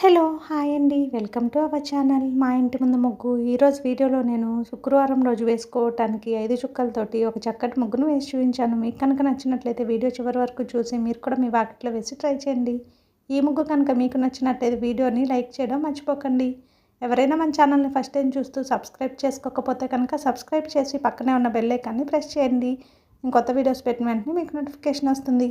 Hello hi అండి. Welcome to our channel. మా ఇంటి ముందు ముగ్గు. ఈరోజు వీడియోలో నేను శుక్రవారం రోజు వేసుకోవటానికి ఐదు చుక్కలతోటి ఒక చక్కటి ముగ్గును వేసి చూపించాను. మీకు కనుక నచ్చినట్లయితే వీడియో చివరి వరకు చూసి మీరు కూడా మీ వాకిట్లో వేసి ట్రై చేయండి. ఈ ముగ్గు కనుక మీకు నచ్చినట్లయితే వీడియోని లైక్ చేయడం మర్చిపోకండి. ఎవరైనా మన ఛానల్ని ఫస్ట్ టైం చూస్తూ సబ్స్క్రైబ్ చేసుకోకపోతే కనుక సబ్స్క్రైబ్ చేసి పక్కనే ఉన్న బెల్ ఐకాన్ని ప్రెస్ చేయండి. ఇంకొత్త వీడియోస్ పెట్టిన వెంటనే మీకు నోటిఫికేషన్ వస్తుంది.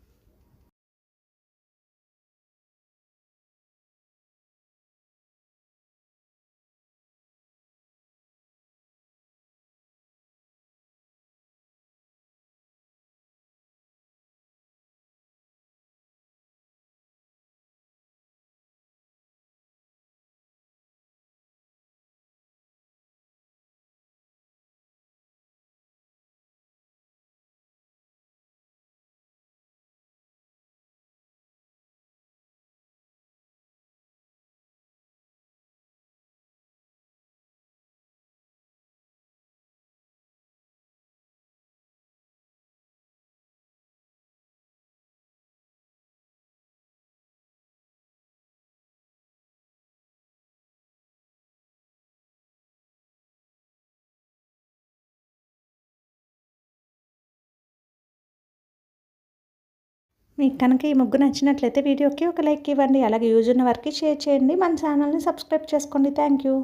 మీకు కనుక ఈ ముగ్గు నచ్చినట్లయితే వీడియోకి ఒక లైక్ ఇవ్వండి అలాగే యూజ్ ఉన్న వారికి షేర్ చేయండి. మన ఛానల్ని సబ్స్క్రైబ్ చేసుకోండి. Thank you.